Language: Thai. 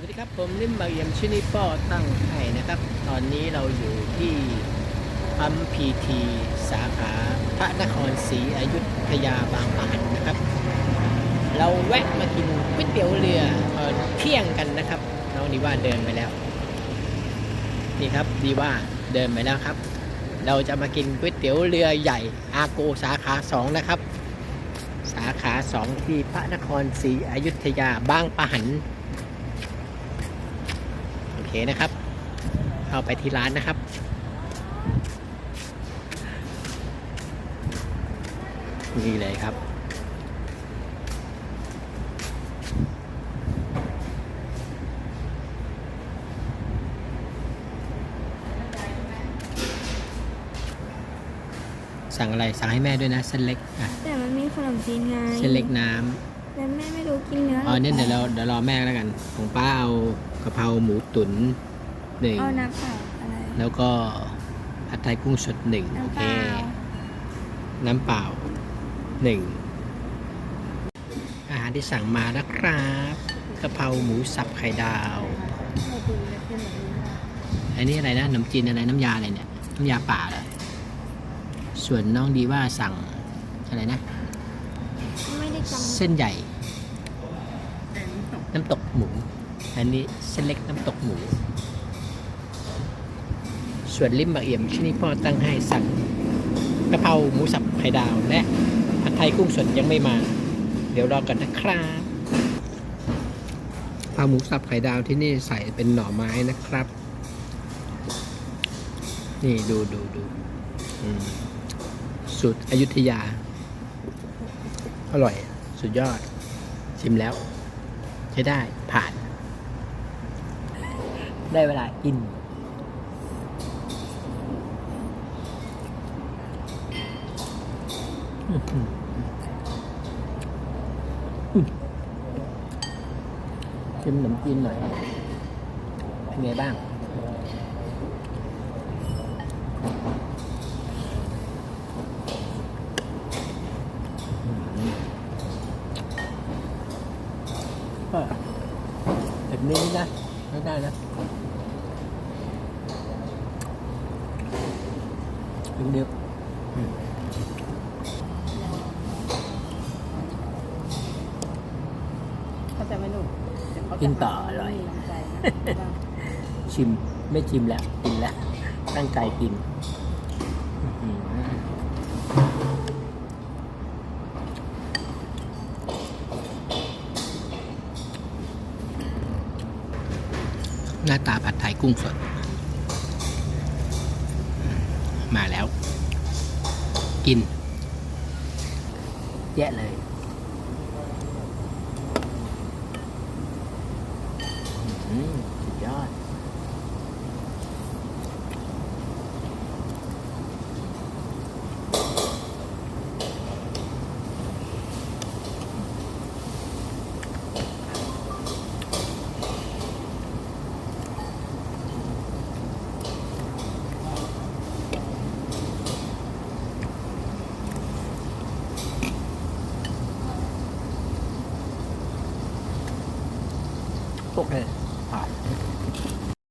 วัสดีครับผมนิ่มบางเอี่ยมชินิป้อตั้งให้นะครับ ตอนนี้เราอยู่ที่ปั๊มพีทีสาขาพระนครศรีอยุธยาบางปะหันนะครับ เราแวะมากินก๋วยเตี๋ยวเรือตอนเที่ยงกันนะครับน้องดีว่าเดินไปแล้ว นี่ครับดีว่าเดินไปแล้วครับ เราจะมากินก๋วยเตี๋ยวเรือใหญ่อาโกสาขาสองนะครับ สาขาสองที่พระนครศรีอยุธยาบางปะหัน เคนะครับเข้าไปที่ร้านนะครับ นี่เลยครับ สั่งอะไร สั่งให้แม่ด้วยนะ เส้นเล็กอะแต่มันมีขนมจีนไง เส้นเล็กน้ แล้วแม่ไม่รู้กินเนื้อำอ๋อเนี่ยเดี๋ยวเราเดี๋ยวรอแม่แล้วกัน ของป้าเอากะเพราหมูตุ๋นหนึ่งเอาน้ำเปล่าอะไรแล้วก็ผัดไทยกุ้งสดหนึ่งโอน้ำเค เปล่าน้ำเปล่าหนึ่งอาหารที่สั่งมานะครับกะเพราหมูสับไข่ดาวไม่ดูเลยเป็นแบบนี้อันนี้อะไรนะขนมจีนอะไรน้ำยาอะไรเนี่ยน้ำยาป่าเหรอส่วนน้องดีว่าสั่งอะไรนะ ไม่ได้จำเส้นใหญ่ น้ำตกหมู อันนี้เส้นเล็กน้ำตกหมู ส่วนลิมบะเอี่ยมที่นี่พ่อตั้งให้สั่งกะเพราหมูสับไข่ดาวและผัดไทยกุ้งสดยังไม่มา เดี๋ยวรอก่อนนะครับกะเพาหมูสับไข่ดาวที่นี่ใส่เป็นหน่อไม้นะครับ นี่ดูดูดูสูตรอยุธยา อร่อย สุดยอด ชิมแล้ว ใช้ได้ผ่าน ได้เวลากินอื้อหืออืมชิมขนมจีนหน่อย เป็นไงบ้าง แบบนี้นะไม่ได้นะถึงเดียวอืมเขาจะไม่หนุกกินต่ออร่อย ชิมไม่ชิมแล้ว กินแล้ว ตั้งใจกินอื้อหือ หน้าตาผัดไทยกุ้งสด มาแล้ว กิน แยะเลย ตกเลยหาย